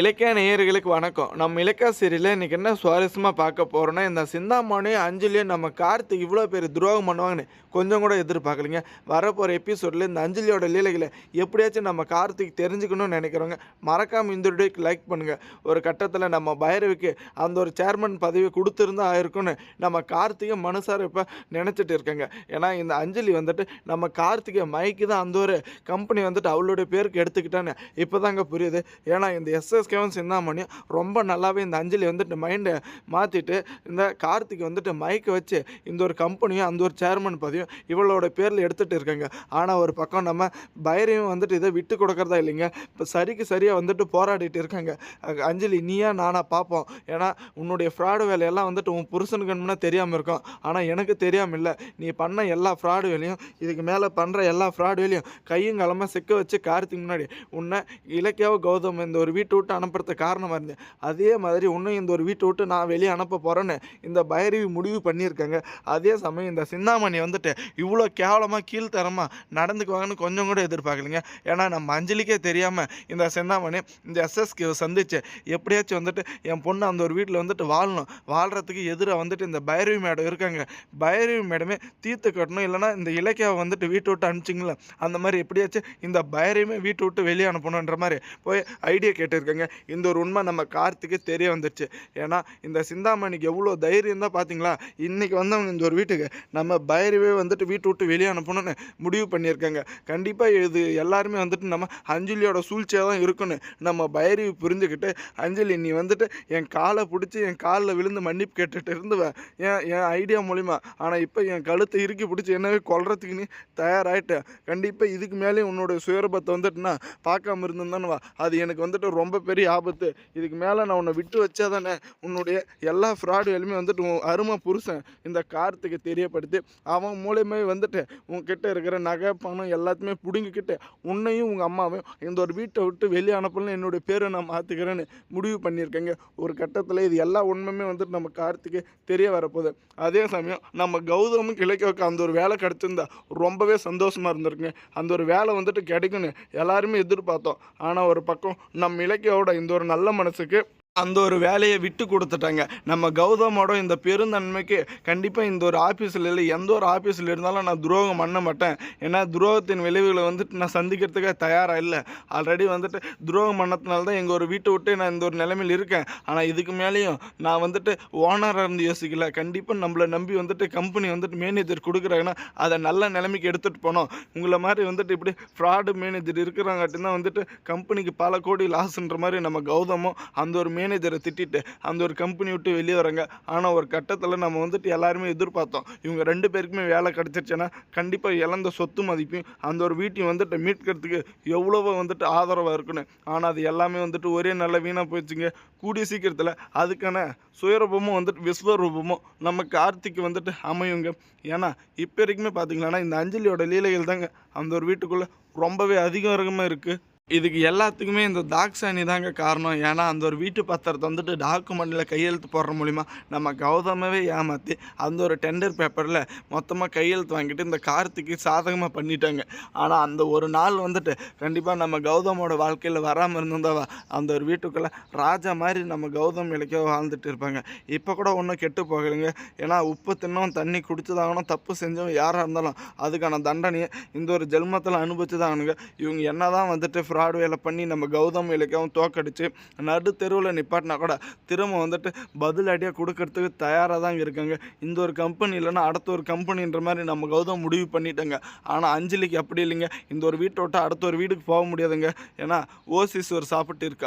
இலக்கிய நேயர்களுக்கு வணக்கம். நம்ம இலக்கிய சீரியலில் இன்றைக்கி என்ன சுவாரஸ்யமாக பார்க்க போகிறோன்னா இந்த சிந்தாமணியும் அஞ்சலியும் நம்ம கார்த்திக் இவ்வளோ பேர் துரோகம் பண்ணுவாங்கன்னு கொஞ்சம் கூட எதிர்பார்க்கலைங்க. வரப்போகிற எபிசோடில் இந்த அஞ்சலியோட லீலைகளை எப்படியாச்சும் நம்ம கார்த்திக் தெரிஞ்சுக்கணும்னு நினைக்கிறவங்க மறக்காமல் இந்த வீடியோக்கு லைக் பண்ணுங்கள் ஒரு கட்டத்தில் நம்ம பைரவிக்கு அந்த ஒரு சேர்மன் பதவி கொடுத்துருந்தா ஆயிருக்கும்னு நம்ம கார்த்திகை மனசார இப்போ நினச்சிட்டு இருக்காங்க. ஏன்னா இந்த அஞ்சலி வந்துட்டு நம்ம கார்த்திகை மைக்கு தான் அந்த ஒரு கம்பெனி வந்துட்டு அவளுடைய பேருக்கு எடுத்துக்கிட்டான்னு இப்போ தாங்க புரியுது. ஏன்னா இந்த எஸ்எஸ் எஸ்எஸ்கேவும் சிந்தாமணியும் ரொம்ப நல்லாவே இந்த அஞ்சலி வந்துட்டு மைண்டை மாற்றிட்டு இந்த கார்த்திக் வந்துட்டு மைக்கை வச்சு இந்த ஒரு கம்பெனியும் அந்த ஒரு சேர்மன் பதவியும் இவளோட பேரில் எடுத்துகிட்டு இருக்காங்க. ஆனால் ஒரு பக்கம் நம்ம பைரையும் வந்துட்டு இதை விட்டு கொடுக்கறதா இல்லைங்க. இப்போ சரிக்கு சரியாக வந்துட்டு போராடிட்டு இருக்காங்க. அஞ்சலி நீயா நானா பார்ப்போம் ஏன்னா உன்னுடைய ஃப்ராடு வேலையெல்லாம் வந்துட்டு உன் புருஷனுக்குன்னா தெரியாமல் இருக்கும். ஆனால் எனக்கு தெரியாமல் இல்லை. நீ பண்ண எல்லா ஃப்ராடு வேலையும் இதுக்கு மேலே பண்ணுற எல்லா ஃப்ராடு வேலையும் கையும் களமாக சிக்க வச்சு கார்த்திக் முன்னாடி உன்னை இலக்கியாவோ கௌதம் இந்த ஒரு வீட்டு விட்டு அனுப்புறதுக்கு காரணமாக இருந்தேன். அதே மாதிரி உன்னை இந்த ஒரு வீட்டை விட்டு நான் வெளியே அனுப்ப போகிறேன்னு இந்த பைரவி முடிவு பண்ணியிருக்காங்க. அதே சமயம் இந்த சிந்தாமணி வந்துட்டு இவ்வளோ கேவலமாக கீழ்த்தரமாக நடந்துக்குவாங்கன்னு கொஞ்சம் கூட எதிர்பார்க்கலைங்க. ஏன்னா நம்ம அஞ்சலிக்கே தெரியாமல் இந்த சிந்தாமணி இந்த எஸ்எஸ்கே சந்திச்சு எப்படியாச்சும் வந்துட்டு என் பொண்ணு அந்த ஒரு வீட்டில் வந்துட்டு வாழணும். வாழ்கிறதுக்கு எதிராக வந்துட்டு இந்த பைரவி மேடம் இருக்காங்க. பைரவி மேடமே தீர்த்து கட்டணும். இல்லைன்னா இந்த இலக்கியாவை வந்துட்டு வீட்டை விட்டு அனுப்பிச்சிங்களேன் அந்த மாதிரி எப்படியாச்சும் இந்த பைரவியுமே வீட்டை விட்டு வெளியே அனுப்பணுன்ற மாதிரி போய் ஐடியா கேட்டிருக்காங்க. இந்த ஒரு உண்மை நம்ம கார்த்திக்கு தெரிய வந்துடுச்சு ஏன்னா இந்த சிந்தாமணிக்கு எவ்வளோ தைரியம் தான் பார்த்தீங்களா இன்றைக்கி வந்தவங்க இந்த ஒரு வீட்டுக்கு நம்ம பைரவே வந்துட்டு வீட்டை விட்டு வெளியே அனுப்பணும்னு முடிவு பண்ணியிருக்காங்க. கண்டிப்பாக இது எல்லாருமே வந்துட்டு நம்ம அஞ்சலியோட சூழ்ச்சியாக தான் இருக்குன்னு நம்ம பைரவி புரிஞ்சுக்கிட்டு அஞ்சலி நீ வந்துட்டு என் காலை பிடிச்சி என் காலில் விழுந்து மன்னிப்பு கேட்டுட்டு இருந்துவேன் என் என் ஐடியா மூலிமா ஆனால் இப்போ என் கழுத்தை இறுக்கி பிடிச்சி என்னவே கொல்றதுக்கு நீ தயாராகிட்டேன் கண்டிப்பாக இதுக்கு மேலேயும் உன்னோட சுயரபத்தை வந்துட்டு நான் பார்க்காம இருந்திருந்தானுவா. அது எனக்கு வந்துட்டு ரொம்ப பெரிய ஆபத்து. இதுக்கு மேலே நான் உன்னை விட்டு வச்சா தானே உன்னுடைய எல்லா ஃப்ராடு வேலையுமே வந்துட்டு உன் அருமை புருஷன் இந்த கார்த்திகை தெரியப்படுத்தி அவன் மூலியமே வந்துட்டு உன்கிட்ட இருக்கிற நகை பணம் எல்லாத்தையுமே பிடுங்கிக்கிட்டு உன்னையும் உங்கள் அம்மாவையும் இந்த ஒரு வீட்டை விட்டு வெளியே அனுப்பலன்னு என்னுடைய பேரை நான் மாற்றிக்கிறேன்னு முடிவு பண்ணியிருக்கேங்க. ஒரு கட்டத்தில் இது எல்லா உண்மையுமே வந்துட்டு நம்ம கார்த்திகை தெரிய வரப்போகுது. அதே சமயம் நம்ம கௌதமும் வைக்க அந்த ஒரு வேலை கிடச்சிருந்தா ரொம்பவே சந்தோஷமாக இருந்திருக்குங்க. அந்த ஒரு வேலை வந்துட்டு கிடைக்குன்னு எல்லாருமே எதிர்பார்த்தோம் ஆனால் ஒரு பக்கம் நம்ம இலக்கியோட இந்த ஒரு நல்ல மனசுக்கு அந்த ஒரு வேலையை விட்டு கொடுத்துட்டாங்க. நம்ம கௌதமோட இந்த பெருந்தன்மைக்கு கண்டிப்பாக இந்த ஒரு ஆஃபீஸில் இல்லை எந்த ஒரு ஆஃபீஸில் இருந்தாலும் நான் துரோகம் பண்ண மாட்டேன். ஏன்னா துரோகத்தின் விளைவுகளை வந்துட்டு நான் சந்திக்கிறதுக்கு தயாராக இல்லை. ஆல்ரெடி வந்துட்டு துரோகம் பண்ணதுனால தான் எங்கள் ஒரு வீட்டை விட்டு நான் இந்த ஒரு நிலைமையில் இருக்கேன். ஆனால் இதுக்கு மேலேயும் நான் வந்துட்டு ஓனராக இருந்து யோசிக்கல. கண்டிப்பாக நம்மளை நம்பி வந்துட்டு கம்பெனி வந்துட்டு மேனேஜர் கொடுக்குறாங்கன்னா அதை நல்ல நிலைமைக்கு எடுத்துகிட்டு போனோம். உங்களை மாதிரி வந்துட்டு இப்படி ஃப்ராடு மேனேஜர் இருக்கிறாங்காட்டி தான் வந்துட்டு கம்பெனிக்கு பல கோடி லாஸ்ன்ற மாதிரி நம்ம கௌதமும் அந்த ஒரு மேனேஜரை திட்டிட்டு அந்த ஒரு கம்பெனி விட்டு வெளியே வராங்க ஆனால் ஒரு கட்டத்தில் நம்ம வந்துட்டு எல்லாருமே எதிர்பார்த்தோம். இவங்க ரெண்டு பேருக்குமே வேலை கிடச்சிருச்சுன்னா கண்டிப்பாக இழந்த சொத்து மதிப்பையும் அந்த ஒரு வீட்டையும் வந்துட்டு மீட்கிறதுக்கு எவ்வளவோ வந்துட்டு ஆதரவாக இருக்குன்னு ஆனால் அது எல்லாமே வந்துட்டு ஒரே நல்ல வீணாக போயிடுச்சுங்க. கூடிய சீக்கிரத்தில் அதுக்கான சுயரூபமும் வந்துட்டு விஸ்வரூபமும் நம்ம கார்த்திக்கு வந்துட்டு அமையுங்க. ஏன்னா இப்போ வரைக்குமே பார்த்தீங்கன்னா இந்த அஞ்சலியோட லீலைகள் தாங்க அந்த ஒரு வீட்டுக்குள்ளே ரொம்பவே அதிகமாக இருக்குது இதுக்கு எல்லாத்துக்குமே இந்த தாக்ஷாணி தாங்க காரணம். ஏன்னா அந்த ஒரு வீட்டு பத்திரத்தை வந்துட்டு டாக்குமெண்ட்டில் கையெழுத்து போடுற மூலிமா நம்ம கௌதமவே ஏமாற்றி அந்த ஒரு டெண்டர் பேப்பரில் மொத்தமாக கையெழுத்து வாங்கிட்டு இந்த கார்த்திக்கு சாதகமாக பண்ணிட்டாங்க. ஆனால் அந்த ஒரு நாள் வந்துட்டு கண்டிப்பாக நம்ம கௌதமோட வாழ்க்கையில் வராமல் இருந்திருந்தாவா? அந்த ஒரு வீட்டுக்குள்ளே ராஜா மாதிரி நம்ம கௌதம் இலக்கிய வாழ்ந்துட்டு இருப்பாங்க. இப்போ கூட ஒன்றும் கெட்டு போகலைங்க. ஏன்னா உப்பு தின்னவும் தண்ணி குடிச்சதாகணும் தப்பு செஞ்சவன் யாராக இருந்தாலும் அதுக்கான தண்டனையை இந்த ஒரு ஜென்மத்தில் அனுபவிச்சதாகணுங்க இவங்க என்ன தான் வந்துட்டு ஃப்ராட் வேலை பண்ணி நம்ம கௌதம் இலக்கியாவும் தோக்கடிச்சு நடு தெருவில் நிப்பாட்டினா கூட திரும்ப வந்துட்டு பதிலடியாக கொடுக்கறதுக்கு தயாராக தான் இருக்காங்க. இந்த ஒரு கம்பெனி இல்லைன்னா அடுத்த ஒரு கம்பெனின்ற மாதிரி நம்ம கௌதம் முடிவு பண்ணிட்டாங்க. ஆனால் அஞ்சலிக்கு அப்படி இல்லைங்க. இந்த ஒரு வீட்டை விட்டு அடுத்த ஒரு வீட்டுக்கு போக முடியாதுங்க. ஏன்னா ஓசிஸ் ஒரு சாப்பிட்டு இருக்கா